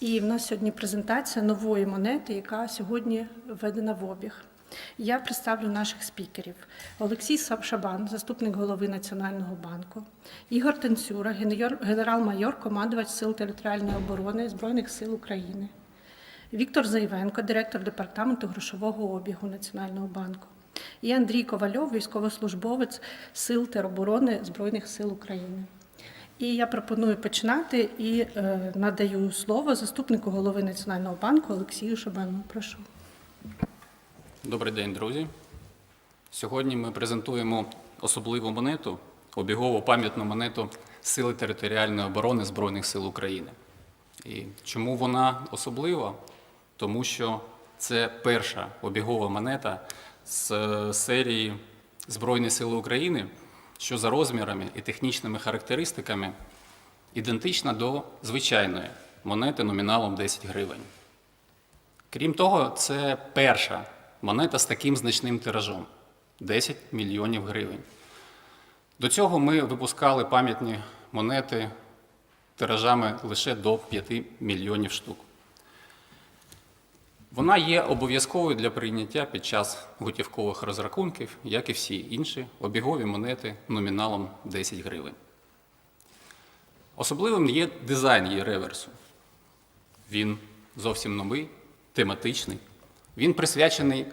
І в нас сьогодні презентація нової монети, яка сьогодні введена в обіг. Я представлю наших спікерів: Олексій Шабан, заступник голови Національного банку, Ігор Танцюра, генерал- генерал-майор, командувач Сил територіальної оборони Збройних сил України, Віктор Заєвенко, директор департаменту грошового обігу Національного банку, і Андрій Ковальов, військовослужбовець Сил тероборони Збройних сил України. І я пропоную починати і е, надаю слово заступнику голови Національного банку Олексію Шабану. Прошу. Добрий день, друзі. Сьогодні ми презентуємо особливу монету, обігову пам'ятну монету Сили територіальної оборони Збройних сил України. І чому вона особлива? Тому що це перша обігова монета з е, серії Збройні Сили України, що за розмірами і технічними характеристиками ідентична до звичайної монети номіналом 10 гривень. Крім того, це перша монета з таким значним тиражом 10 мільйонів гривень. До цього ми випускали пам'ятні монети тиражами лише до 5 мільйонів штук. Вона є обов'язковою для прийняття під час готівкових розрахунків, як і всі інші обігові монети номіналом 10 гривень. Особливим є дизайн її реверсу. Він зовсім новий, тематичний. Він присвячений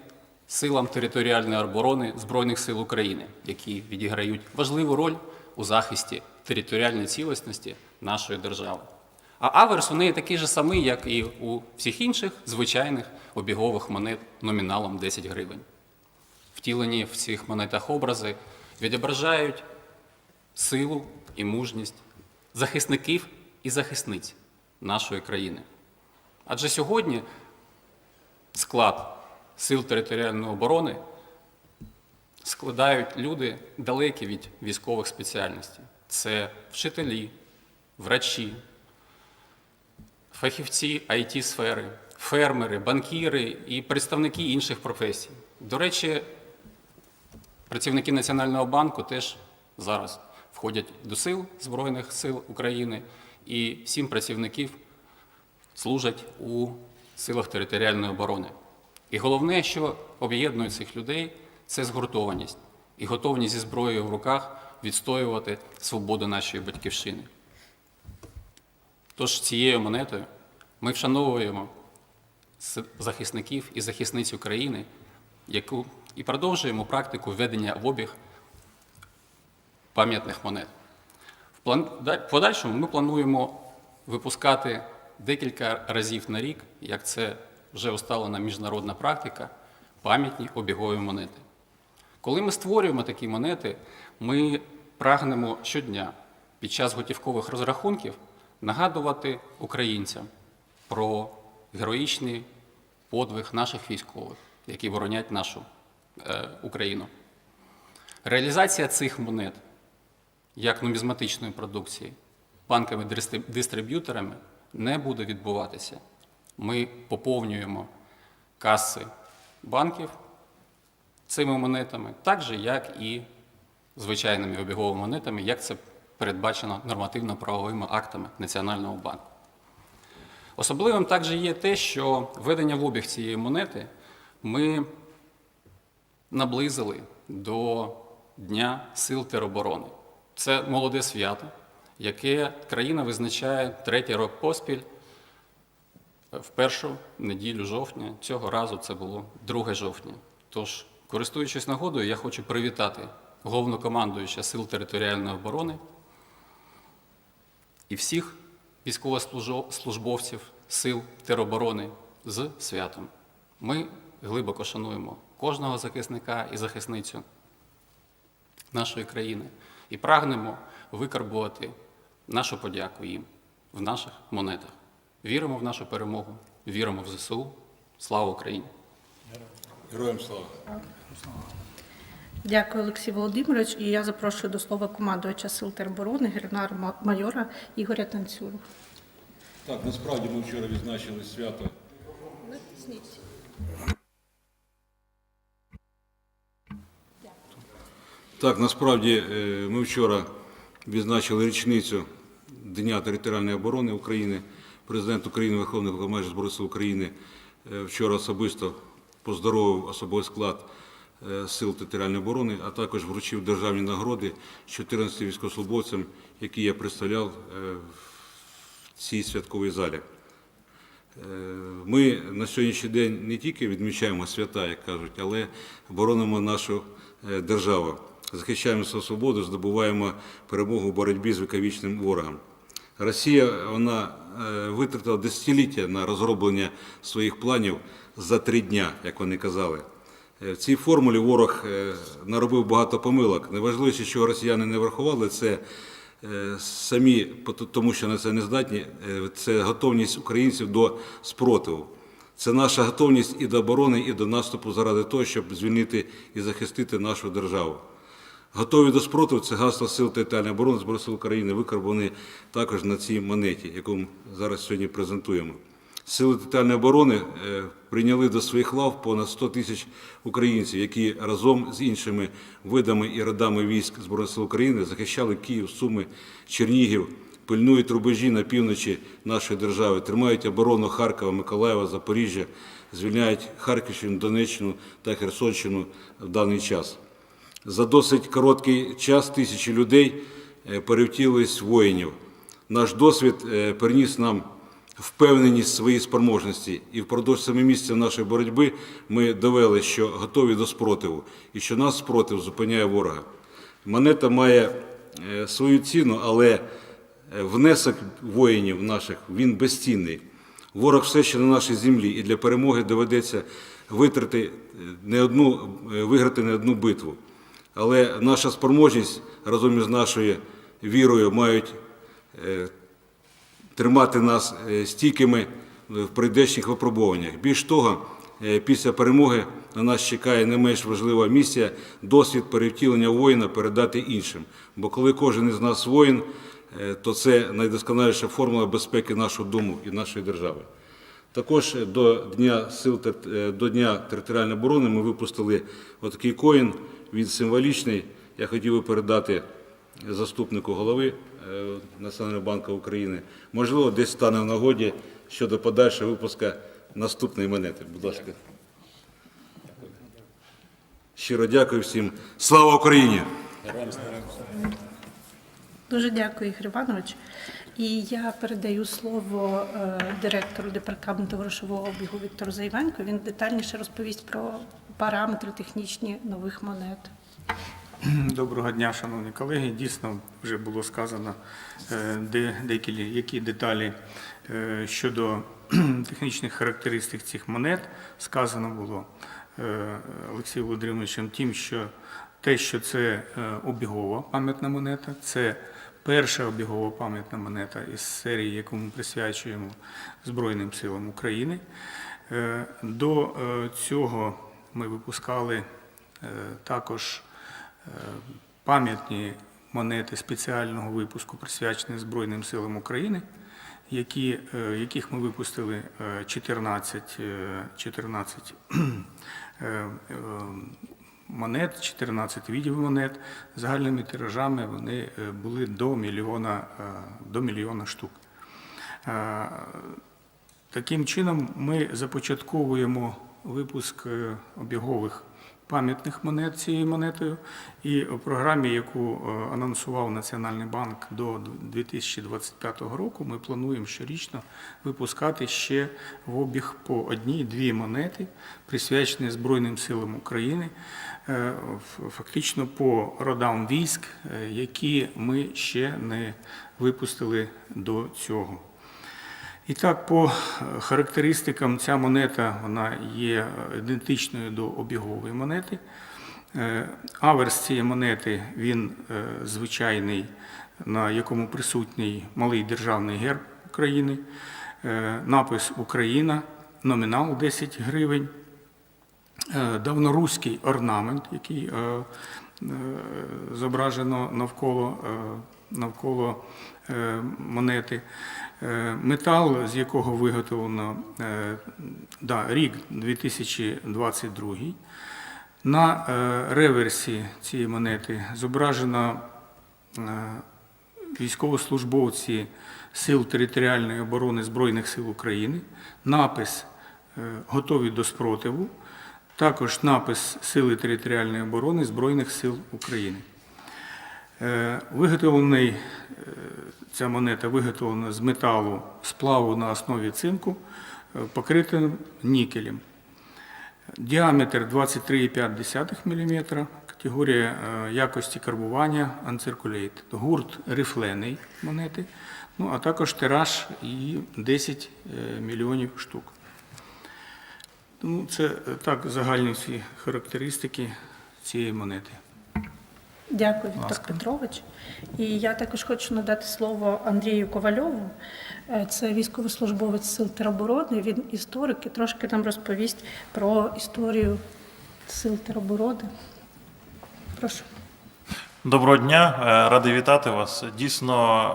силам територіальної оборони Збройних сил України, які відіграють важливу роль у захисті територіальної цілісності нашої держави. А аверс у неї такий же самий, як і у всіх інших звичайних обігових монет номіналом 10 гривень. Втілені в цих монетах образи відображають силу і мужність захисників і захисниць нашої країни. Адже сьогодні склад сил територіальної оборони складають люди далекі від військових спеціальностей. Це вчителі, врачі, фахівці it сфери фермери, банкіри і представники інших професій. До речі, працівники Національного банку теж зараз входять до сил Збройних сил України, і сім працівників служать у силах територіальної оборони. І головне, що об'єднує цих людей, це згуртованість і готовність зі зброєю в руках відстоювати свободу нашої батьківщини. Тож цією монетою ми вшановуємо захисників і захисниць України, яку і продовжуємо практику введення в обіг пам'ятних монет. В подальшому ми плануємо випускати декілька разів на рік, як це вже усталена міжнародна практика, пам'ятні обігові монети. Коли ми створюємо такі монети, ми прагнемо щодня під час готівкових розрахунків нагадувати українцям про героїчний подвиг наших військових, які боронять нашу е, Україну. Реалізація цих монет як нумізматичної продукції банками-дистриб'юторами не буде відбуватися. Ми поповнюємо каси банків цими монетами, так же, як і звичайними обіговими монетами, як це передбачено нормативно-правовими актами Національного банку. Особливим також є те, що введення в обіг цієї монети ми наблизили до Дня сил тероборони. Це молоде свято, яке країна визначає третій рок поспіль в першу неділю жовтня. Цього разу це було 2 жовтня. Тож, користуючись нагодою, я хочу привітати головнокомандуюча Сил територіальної оборони і всіх військовослужбовців Сил тероборони з святом. Ми глибоко шануємо кожного захисника і захисницю нашої країни і прагнемо викарбувати нашу подяку їм в наших монетах. Віримо в нашу перемогу, віримо в ЗСУ. Слава Україні! Героям слава. Дякую, Олексій Володимирович. І я запрошую до слова командувача Сил тероборони, генерал-майора Ігоря Танцюру. Так, насправді ми вчора відзначили свято. Так, насправді е, ми вчора відзначили річницю Дня територіальної оборони України. президент України, Верховний Збройних сил України е, вчора особисто поздоровив особовий склад Сил територіальної оборони, а також вручив державні нагороди 14 військовослужбовцям, які я представляв е, в цій святковій залі. Е, Ми на сьогоднішній день не тільки відмічаємо свята, як кажуть, але боронимо нашу е, державу, захищаємо свою свободу, здобуваємо перемогу в боротьбі з віковічним ворогом. Росія вона е, витратила десятиліття на розроблення своїх планів за три дня, як вони казали. Е, В цій формулі ворог е, наробив багато помилок. Найважливіше, що росіяни не врахували, це е, самі, тому що на це не здатні, це готовність українців до спротиву. Це наша готовність і до оборони, і до наступу заради того, щоб звільнити і захистити нашу державу. Готові до спротиву це гасло Сил територіальної оборони Збройних сил України викарбовані також на цій монеті, яку ми зараз сьогодні презентуємо. Сили територіальної оборони е, прийняли до своїх лав понад 100 тисяч українців, які разом з іншими видами і родами військ Збройних сил України захищали Київ, Суми, Чернігів, пильнують рубежі на півночі нашої держави, тримають оборону Харкова, Миколаєва, Запоріжжя, звільняють Харківщину, Донеччину та Херсонщину в даний час. За досить короткий час тисячі людей е, перевтілились воїнів. Наш досвід е, приніс нам впевненість в своїй спроможності. І впродовж семи місяців нашої боротьби ми довели, що готові до спротиву, і що нас спротив зупиняє ворога. Монета має е, свою ціну, але е, внесок воїнів наших він безцінний. Ворог все ще на нашій землі, і для перемоги доведеться витрати е, не одну, виграти не одну битву. Але наша спроможність разом із нашою вірою мають тримати нас е, стійкими в прийдешніх випробуваннях. Більш того, е, після перемоги на нас чекає не менш важлива місія досвід перевтілення воїна передати іншим. Бо коли кожен із нас воїн, е, то це найдосконаліша формула безпеки нашого дому і нашої держави. Також до Дня сил е, до Дня територіальної оборони ми випустили отакий коін. Він символічний. Я хотів би передати заступнику голови е, Національного банку України. Можливо, десь стане в нагоді щодо подальшого випуска наступної монети. Будь ласка. Щиро дякую всім. Слава Україні! Дуже дякую, Ігор Іванович. І я передаю слово е, директору департаменту грошового обігу Віктору Зайвенко. Він детальніше розповість про параметри технічні нових монет. Доброго дня, шановні колеги. Дійсно, вже було сказано е, де, деякі які деталі е, щодо технічних характеристик цих монет. Сказано було е, Олексієм Володимировичем тим, що те, що це обігова пам'ятна монета, це перша обігова пам'ятна монета із серії, яку ми присвячуємо Збройним силам України. До цього ми випускали також пам'ятні монети спеціального випуску, присвячені Збройним силам України, які, е, яких ми випустили е, 14, е, 14 е, монет, 14 видів монет. Загальними тиражами вони були до мільйона, до мільйона штук. Таким чином, ми започатковуємо випуск обігових пам'ятних монет цією монетою. І у програмі, яку е, анонсував Національний банк до 2025 року, ми плануємо щорічно випускати ще в обіг по одній-дві монети, присвячені Збройним силам України, е, фактично по родам військ, е, які ми ще не випустили до цього. І так, по е, характеристикам, ця монета вона є ідентичною до обігової монети. Е, Аверс цієї монети він е, звичайний, на якому присутній малий державний герб України, напис Україна, номінал 10 гривень, давноруський орнамент, який зображено навколо, навколо е, монети. Е, Метал, з якого виготовлено е, да, рік 2022. На реверсі цієї монети зображено військовослужбовці Сил територіальної оборони Збройних сил України, напис Готові до спротиву, також напис Сили територіальної оборони Збройних сил України. Е, Виготовлений, е, ця монета виготовлена з металу сплаву на основі цинку, е, покритим нікелем. Діаметр 23,5 мм, категорія якості карбування Uncirculate. Гурт рифлений монети, ну, а також тираж і 10 е, мільйонів штук. Ну, це так загальні всі характеристики цієї монети. Дякую, Віктор Петрович. І я також хочу надати слово Андрію Ковальову. Е, Це військовослужбовець сил тероборони. Він історик і трошки нам розповість про історію сил тероборони. Прошу. Доброго дня, е, радий вітати вас. Дійсно,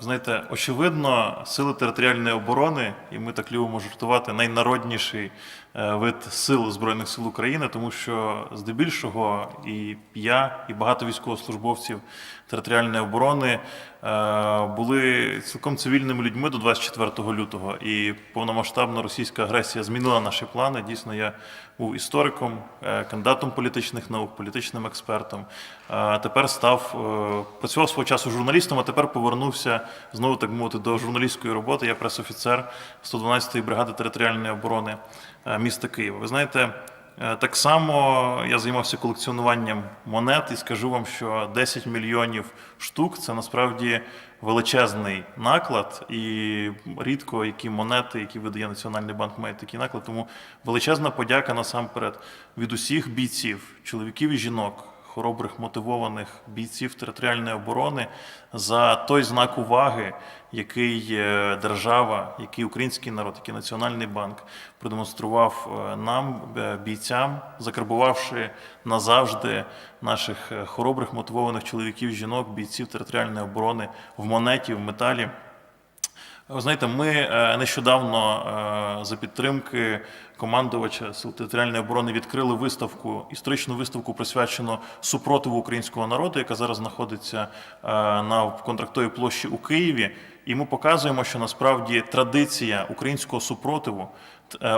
е, знаєте, очевидно, сили територіальної оборони, і ми так любимо жартувати, найнародніший е, вид сил Збройних сил України, тому що здебільшого і я, і багато військовослужбовців територіальної оборони е, були цілком цивільними людьми до 24 лютого. І повномасштабна російська агресія змінила наші плани. Дійсно, я був істориком, е, кандидатом політичних наук, політичним експертом. Тепер став е, працював свого часу журналістом, а тепер повернувся знову так мовити до журналістської роботи. Я пресофіцер 112-ї бригади територіальної оборони е, міста Києва. Ви знаєте. Е, Так само я займався колекціонуванням монет і скажу вам, що 10 мільйонів штук це насправді величезний наклад, і рідко які монети, які видає Національний банк, мають такий наклад. Тому величезна подяка насамперед від усіх бійців, чоловіків і жінок, хоробрих мотивованих бійців територіальної оборони за той знак уваги, який е, держава, який український народ, який Національний банк продемонстрував е, нам, е, бійцям, закарбувавши назавжди наших хоробрих мотивованих чоловіків, жінок, бійців територіальної оборони в монеті, в металі. Ви знаєте, ми е, нещодавно е, за підтримки командувача Сил територіальної оборони відкрили виставку, історичну виставку, присвячену супротиву українського народу, яка зараз знаходиться е, на контрактовій площі у Києві. І ми показуємо, що насправді традиція українського супротиву,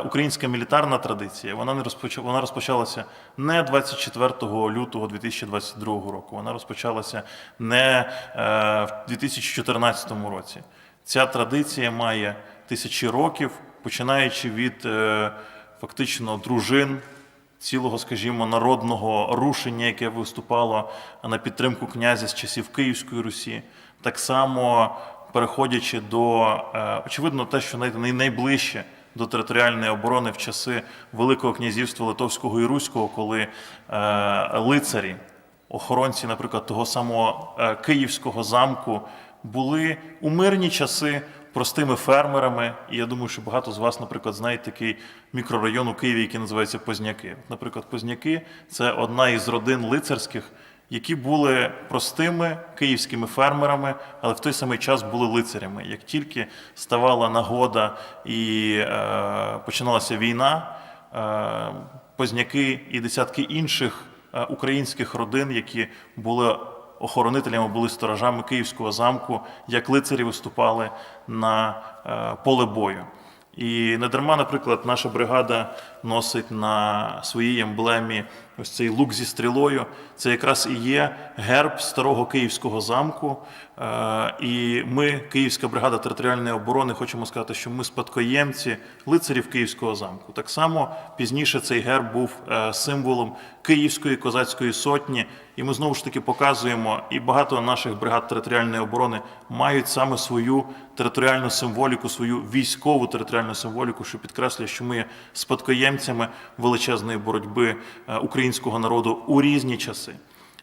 українська мілітарна традиція, вона не розпоч... вона розпочалася не 24 лютого 2022 року. Вона розпочалася не в 2014 році. Ця традиція має тисячі років, починаючи від е, фактично дружин цілого, скажімо, народного рушення, яке виступало на підтримку князя з часів Київської Русі, так само переходячи до е, очевидно, те, що най- най- найближче до територіальної оборони в часи Великого князівства Литовського і Руського, коли е, лицарі охоронці, наприклад, того самого Київського замку були у мирні часи простими фермерами. І я думаю, що багато з вас, наприклад, знають такий мікрорайон у Києві, який називається Позняки. Наприклад, Позняки це одна із родин лицарських, які були простими київськими фермерами, але в той самий час були лицарями. Як тільки ставала нагода і е, починалася війна, е, Позняки і десятки інших е, українських родин, які були охоронителями, були сторожами Київського замку, як лицарі виступали на е, поле бою. І не дарма, наприклад, наша бригада носить на своїй емблемі ось цей лук зі стрілою. Це якраз і є герб старого київського замку. Е, І ми, Київська бригада територіальної оборони, хочемо сказати, що ми спадкоємці лицарів Київського замку. Так само пізніше цей герб був е, символом Київської козацької сотні. І ми знову ж таки показуємо, і багато наших бригад територіальної оборони мають саме свою територіальну символіку, свою військову територіальну символіку, що підкреслює, що ми є спадкоємцями величезної боротьби е, українського народу у різні часи.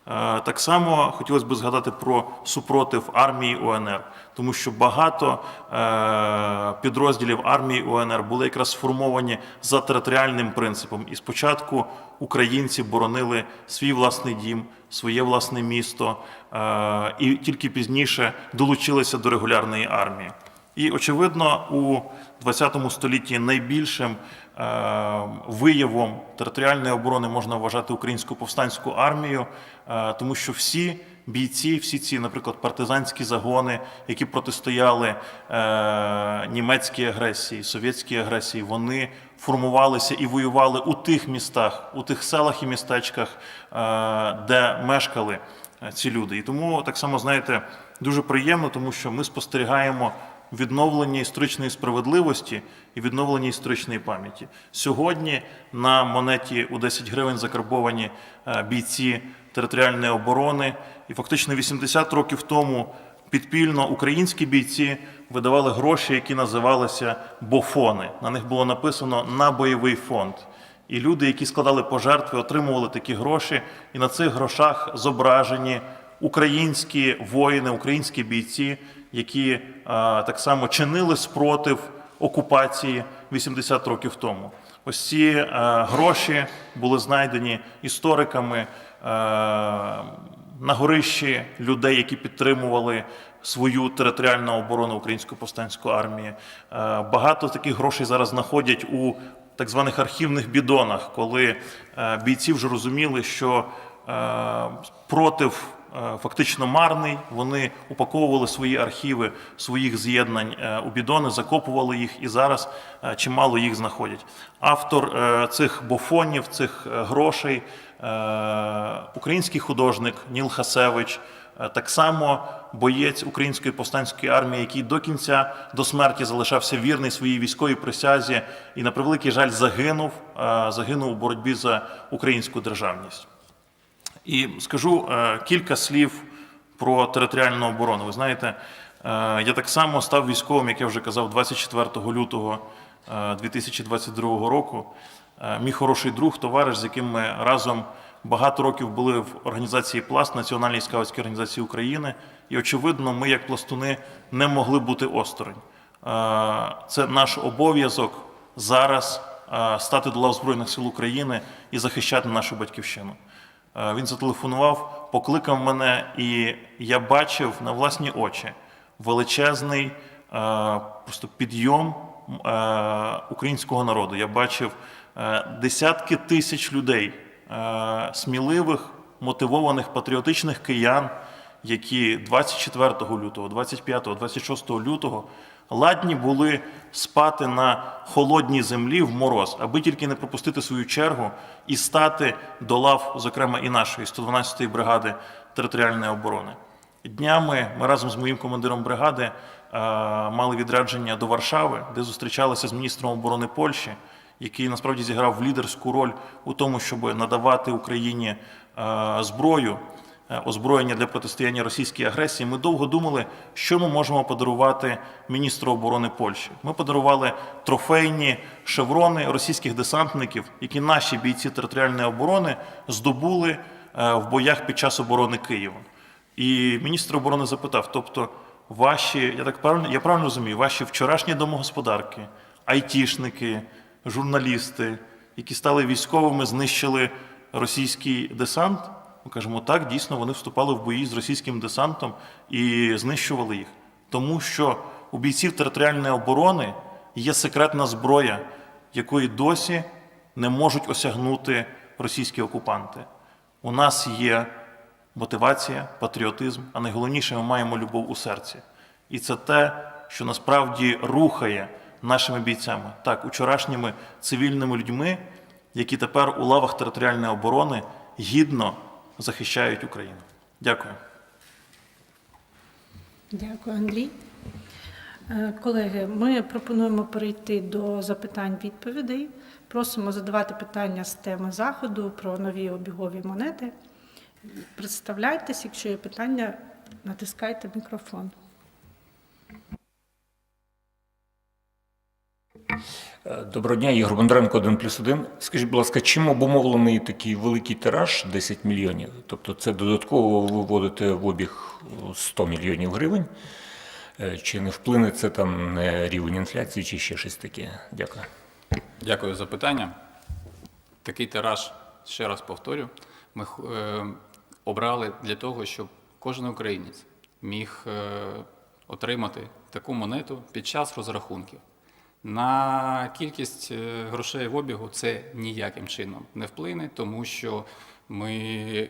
Е, Так само хотілося б згадати про супротив армії УНР, тому що багато е, підрозділів армії УНР були якраз сформовані за територіальним принципом. І спочатку українці боронили свій власний дім, своє власне місто, е, і тільки пізніше долучилися до регулярної армії. І очевидно, у ХХ столітті найбільшим виявом територіальної оборони можна вважати українську повстанську армію, е, тому що всі бійці, всі ці, наприклад, партизанські загони, які протистояли е, німецькій агресії, совєтській агресії, вони формувалися і воювали у тих містах, у тих селах і містечках, е, де мешкали е, ці люди. І тому так само, знаєте, дуже приємно, тому що ми спостерігаємо відновлення історичної справедливості і відновлення історичної пам'яті. Сьогодні на монеті у 10 гривень закарбовані е, бійці територіальної оборони, і фактично 80 років тому підпільно українські бійці видавали гроші, які називалися бофони. На них було написано на бойовий фонд. І люди, які складали пожертви, отримували такі гроші, і на цих грошах зображені українські воїни, українські бійці, які е, так само чинили спротив окупації 80 років тому. Ось ці е, гроші були знайдені істориками е, на горищі людей, які підтримували свою територіальну оборону української повстанської армії. Багато таких грошей зараз знаходять у так званих архівних бідонах, коли бійці вже розуміли, що против е, фактично марний. Вони упаковували свої архіви своїх з'єднань е, у бідони, закопували їх і зараз е, чимало їх знаходять. Автор е, цих бофонів, цих е, грошей, е, український художник Ніл Хасевич. Е, Так само боєць української повстанської армії, який до кінця до смерті залишався вірний своїй військовій присязі і на превеликий жаль загинув, е, загинув у боротьбі за українську державність. І скажу е, кілька слів про територіальну оборону. Ви знаєте, е, я так само став військовим, як я вже казав, 24 лютого е, 2022 року. Е, Мій хороший друг, товариш, з яким ми разом багато років були в організації Пласт Національній скаутській організації України. І очевидно, ми, як пластуни, не могли бути осторонь. Це наш обов'язок зараз стати до лав Збройних сил України і захищати нашу батьківщину. Е, Він зателефонував, покликав мене, і я бачив на власні очі величезний е, просто підйом е, українського народу. Я бачив десятки тисяч людей, сміливих, мотивованих, патріотичних киян, які 24 лютого, 25, 26 лютого ладні були спати на холодній землі в мороз, аби тільки не пропустити свою чергу і стати до лав, зокрема і нашої 112-ї бригади територіальної оборони. Днями ми разом з моїм командиром бригади е, мали відрядження до Варшави, де зустрічалися з міністром оборони Польщі, який насправді зіграв лідерську роль у тому, щоб надавати Україні е, зброю, озброєння для протистояння російській агресії. Ми довго думали, що ми можемо подарувати міністру оборони Польщі. Ми подарували трофейні шеврони російських десантників, які наші бійці територіальної оборони здобули е, в боях під час оборони Києва. І міністр оборони запитав: тобто, ваші, я так правильно, я правильно розумію, ваші вчорашні домогосподарки, айтішники, журналісти, які стали військовими, знищили російський десант. Ми кажемо, так, дійсно, вони вступали в бої з російським десантом і знищували їх. Тому що у бійців територіальної оборони є секретна зброя, якої досі не можуть осягнути російські окупанти. У нас є мотивація, патріотизм, а найголовніше, ми маємо любов у серці. І це те, що насправді рухає нашими бійцями, так, учорашніми цивільними людьми, які тепер у лавах територіальної оборони гідно захищають Україну. Дякую. Дякую, Андрій. Е, Колеги, ми пропонуємо перейти до запитань-відповідей. Просимо задавати питання з теми заходу про нові обігові монети. Представляйтесь, якщо є питання, натискайте мікрофон. Доброго дня, Ігор Бондаренко, 1 плюс 1. Скажіть, будь ласка, чим обумовлений такий великий тираж 10 мільйонів? Тобто це додатково ви виводите в обіг 100 мільйонів гривень? Е, Чи не вплине це там на рівень інфляції, чи ще щось таке? Дякую. Дякую за питання. Такий тираж, ще раз повторю, ми е, обрали для того, щоб кожен українець міг е, отримати таку монету під час розрахунків. На кількість е, грошей в обігу це ніяким чином не вплине, тому що ми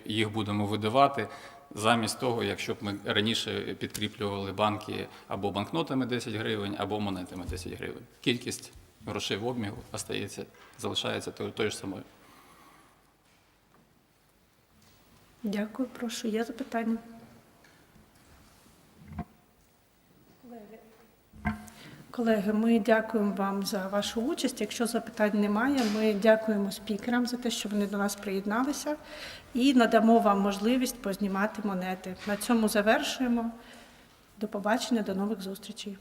їх будемо видавати замість того, якщо б ми раніше підкріплювали банки або банкнотами 10 гривень, або монетами 10 гривень. Кількість грошей в обмігу остається, залишається тою ж самою. Дякую, прошу. Є запитання? Колеги, ми дякуємо вам за вашу участь. Якщо запитань немає, ми дякуємо спікерам за те, що вони до нас приєдналися, і надамо вам можливість познімати монети. На цьому завершуємо. До побачення, до нових зустрічей.